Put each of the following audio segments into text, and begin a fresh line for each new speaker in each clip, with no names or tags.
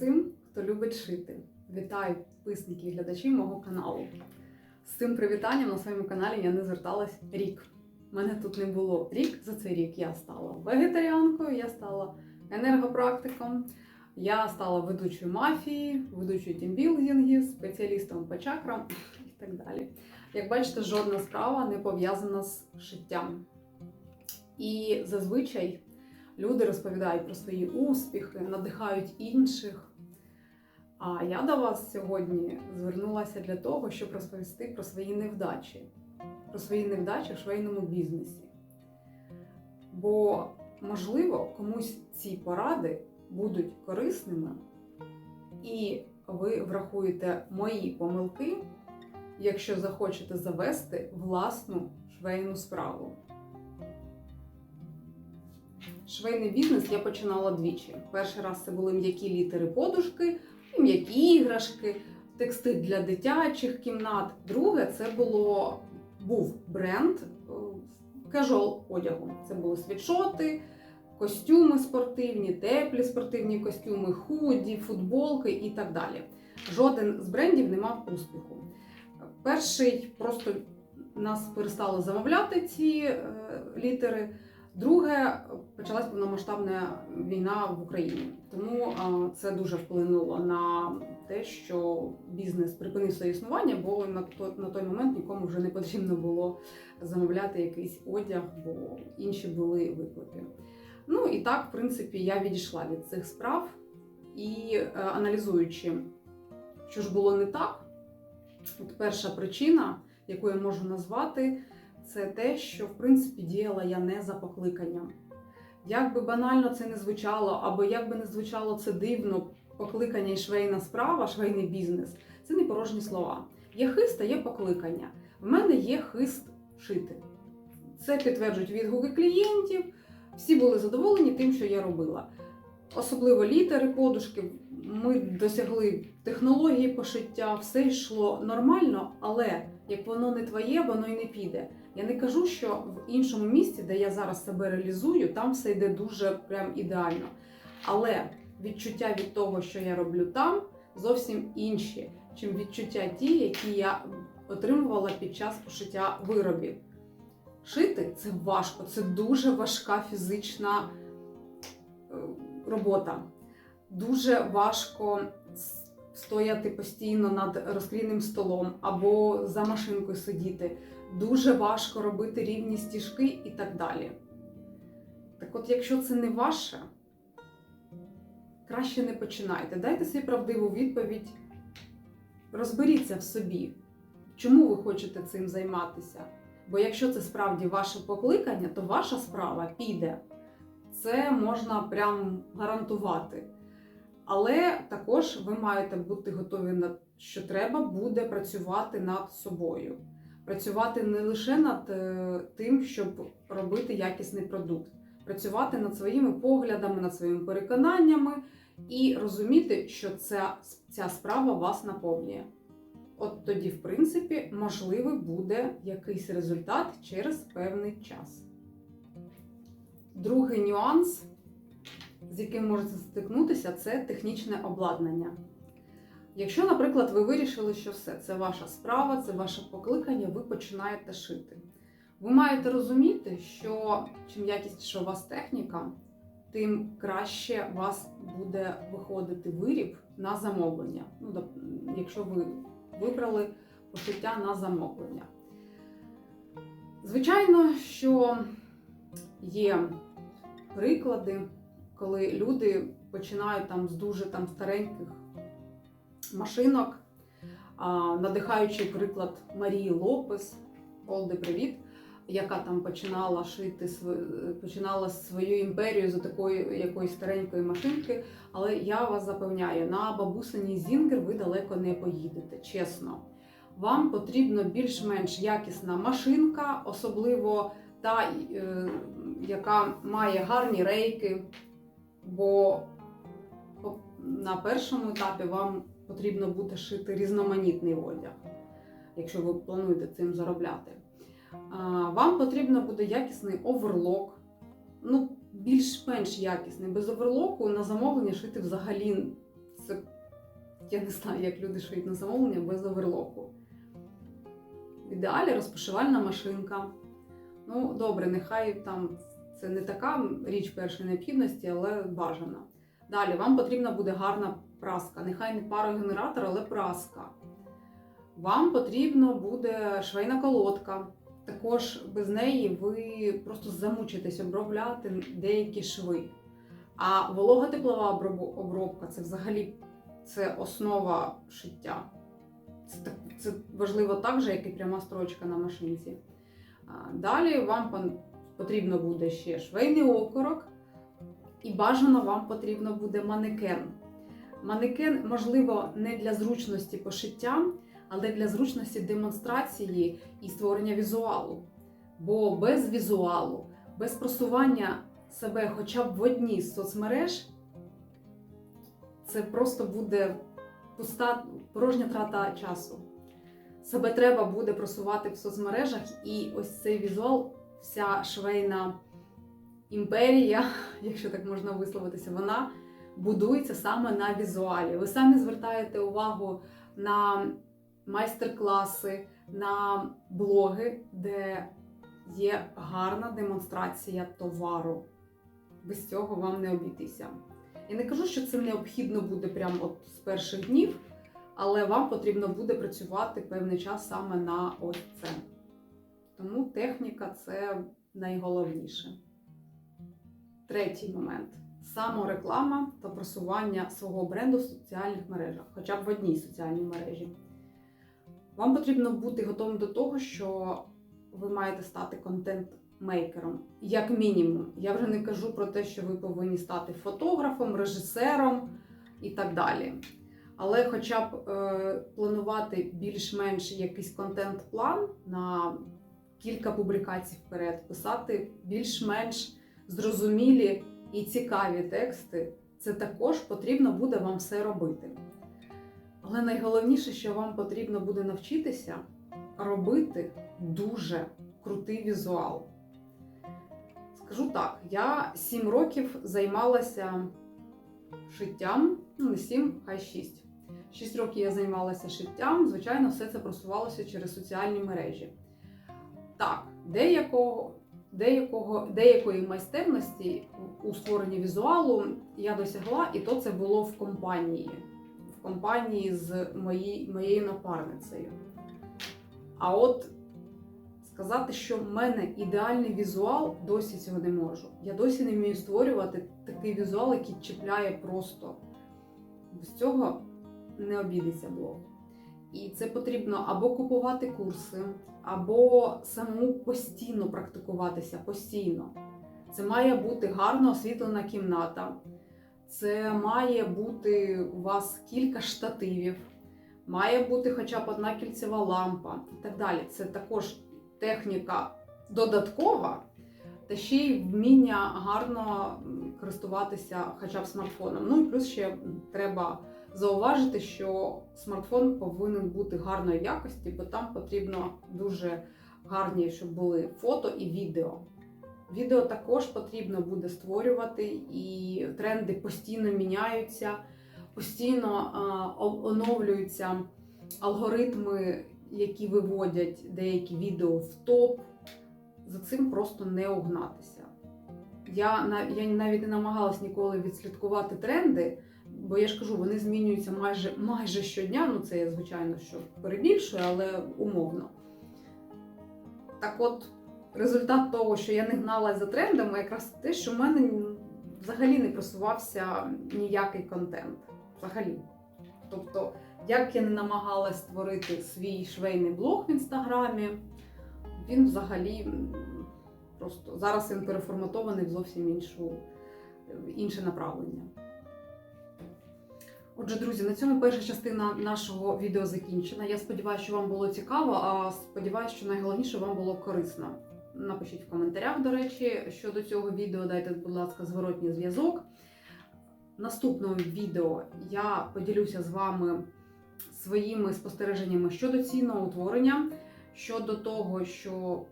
Всім, хто любить шити. Вітаю підписники і глядачі мого каналу. З цим привітанням на своєму каналі я не зверталась рік. Мене тут не було рік. За цей рік я стала вегетаріанкою, я стала енергопрактиком, я стала ведучою мафії, ведучою тімбілдингів, спеціалістом по чакрам і так далі. Як бачите, жодна справа не пов'язана з шиттям. І зазвичай люди розповідають про свої успіхи, надихають інших. А я до вас сьогодні звернулася для того, щоб розповісти про свої невдачі, про свої невдачі в швейному бізнесі. Бо, можливо, комусь ці поради будуть корисними, і ви врахуєте мої помилки, якщо захочете завести власну швейну справу. Швейний бізнес я починала двічі. Перший раз це були м'які літери подушки, м'які іграшки, текстиль для дитячих кімнат. Друге, це було був бренд кежуал одягу. Це були світшоти, костюми спортивні, теплі спортивні костюми, худі, футболки і так далі. Жоден з брендів не мав успіху. Перший просто нас перестали замовляти ці е, літери. Друге, почалась повномасштабна війна в Україні, тому це дуже вплинуло на те, що бізнес припинив своє існування, бо на той, на той момент нікому вже не потрібно було замовляти якийсь одяг, бо інші були виклики. Ну і так, в принципі, я відійшла від цих справ і е, аналізуючи, що ж було не так, от перша причина, яку я можу назвати це те, що в принципі діяла я не за покликанням. Як би банально це не звучало, або як би не звучало це дивно, покликання і швейна справа, швейний бізнес це не порожні слова. Є хист, а є покликання. В мене є хист шити. Це підтверджують відгуки клієнтів. Всі були задоволені тим, що я робила. Особливо літери, подушки. Ми досягли технології пошиття, все йшло нормально, але як воно не твоє, воно й не піде. Я не кажу, що в іншому місці, де я зараз себе реалізую, там все йде дуже прям ідеально. Але відчуття від того, що я роблю там, зовсім інші, чим відчуття ті, які я отримувала під час пошиття виробів. Шити це важко, це дуже важка фізична е, робота. Дуже важко стояти постійно над розклінним столом або за машинкою сидіти. Дуже важко робити рівні стіжки і так далі. Так от, якщо це не ваше, краще не починайте. Дайте собі правдиву відповідь, розберіться в собі, чому ви хочете цим займатися. Бо якщо це справді ваше покликання, то ваша справа піде. Це можна прям гарантувати. Але також ви маєте бути готові на що треба буде працювати над собою. Працювати не лише над е, тим, щоб робити якісний продукт, працювати над своїми поглядами, над своїми переконаннями і розуміти, що ця, ця справа вас наповнює. От тоді, в принципі, можливий буде якийсь результат через певний час. Другий нюанс, з яким можете стикнутися, це технічне обладнання. Якщо, наприклад, ви вирішили, що все, це ваша справа, це ваше покликання, ви починаєте шити. Ви маєте розуміти, що чим якісніша у вас техніка, тим краще у вас буде виходити виріб на замовлення. Ну, Якщо ви вибрали пошиття на замовлення. Звичайно, що є приклади, коли люди починають там з дуже там стареньких машинок, надихаючий приклад Марії Лопес, Олди, привіт, яка там починала шити починала свою імперію за такої якоїсь старенької машинки. Але я вас запевняю, на бабусині Зінгер ви далеко не поїдете, чесно. Вам потрібна більш-менш якісна машинка, особливо та, е, яка має гарні рейки, бо на першому етапі вам потрібно буде шити різноманітний одяг, якщо ви плануєте цим заробляти. Вам потрібно буде якісний оверлок, ну, більш-менш якісний. Без оверлоку на замовлення шити взагалі Це я не знаю, як люди шиють на замовлення без оверлоку. В ідеалі розпошивальна машинка. Ну, добре, нехай там це не така річ першої необхідності, але бажана. Далі вам потрібна буде гарна праска. Нехай не парогенератор, але праска. Вам потрібно буде швейна колодка. Також без неї ви просто замучитесь обробляти деякі шви. А волога теплова обробка це взагалі це основа шиття. Це, це важливо так же, як і пряма строчка на машинці. Далі вам потрібно буде ще швейний окорок, і бажано вам потрібно буде манекен. Манекен, можливо, не для зручності пошиття, але для зручності демонстрації і створення візуалу. Бо без візуалу, без просування себе хоча б в одній з соцмереж, це просто буде пуста порожня трата часу. Себе треба буде просувати в соцмережах, і ось цей візуал, вся швейна імперія, якщо так можна висловитися, вона будується саме на візуалі. Ви самі звертаєте увагу на майстер-класи, на блоги, де є гарна демонстрація товару. Без цього вам не обійтися. Я не кажу, що це необхідно буде прямо от з перших днів, але вам потрібно буде працювати певний час саме на ось це. Тому техніка це найголовніше. Третій момент самореклама та просування свого бренду в соціальних мережах, хоча б в одній соціальній мережі. Вам потрібно бути готовим до того, що ви маєте стати контент-мейкером, як мінімум. Я вже не кажу про те, що ви повинні стати фотографом, режисером і так далі. Але хоча б е, планувати більш-менш якийсь контент-план на кілька публікацій вперед, писати більш-менш зрозумілі і цікаві тексти, це також потрібно буде вам все робити. Але найголовніше, що вам потрібно буде навчитися робити дуже крутий візуал. Скажу так, я 7 років займалася шиттям, ну не 7, хай 6. 6 років я займалася шиттям, звичайно, все це просувалося через соціальні мережі. Так, деякого, деякого, деякої майстерності у створенні візуалу я досягла, і то це було в компанії, в компанії з моїй, моєю напарницею. А от сказати, що в мене ідеальний візуал, досі цього не можу. Я досі не вмію створювати такий візуал, який чіпляє просто. Без цього не обійдеться блог. І це потрібно або купувати курси, або самому постійно практикуватися, постійно. Це має бути гарно освітлена кімната, це має бути у вас кілька штативів, має бути хоча б одна кільцева лампа і так далі. Це також техніка додаткова, та ще й вміння гарно користуватися хоча б смартфоном. Ну і плюс ще треба зауважити, що смартфон повинен бути гарної якості, бо там потрібно дуже гарні, щоб були фото і відео. Відео також потрібно буде створювати, і тренди постійно міняються, постійно а, оновлюються алгоритми, які виводять деякі відео в топ. За цим просто не угнатися. Я, я навіть не намагалась ніколи відслідкувати тренди, бо я ж кажу, вони змінюються майже, майже щодня. Ну, це я, звичайно, що перебільшую, але умовно. Так от, результат того, що я не гналась за трендами, якраз те, що в мене взагалі не просувався ніякий контент. Взагалі. Тобто, як я не намагалась створити свій швейний блог в інстаграмі, він взагалі просто зараз він переформатований в зовсім іншу, інше направлення. Отже, друзі, на цьому перша частина нашого відео закінчена. Я сподіваюся, що вам було цікаво, а сподіваюся, що найголовніше вам було корисно. Напишіть в коментарях, до речі, щодо цього відео, дайте, будь ласка, зворотній зв'язок. В наступному відео я поділюся з вами своїми спостереженнями щодо цінного утворення, щодо того, що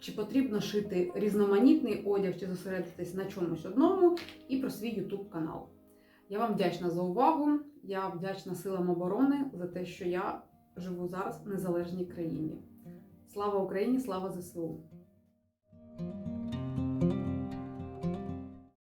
чи потрібно шити різноманітний одяг, чи зосередитись на чомусь одному, і про свій YouTube канал. Я вам вдячна за увагу. Я вдячна силам оборони за те, що я живу зараз в незалежній країні. Слава Україні! Слава ЗСУ!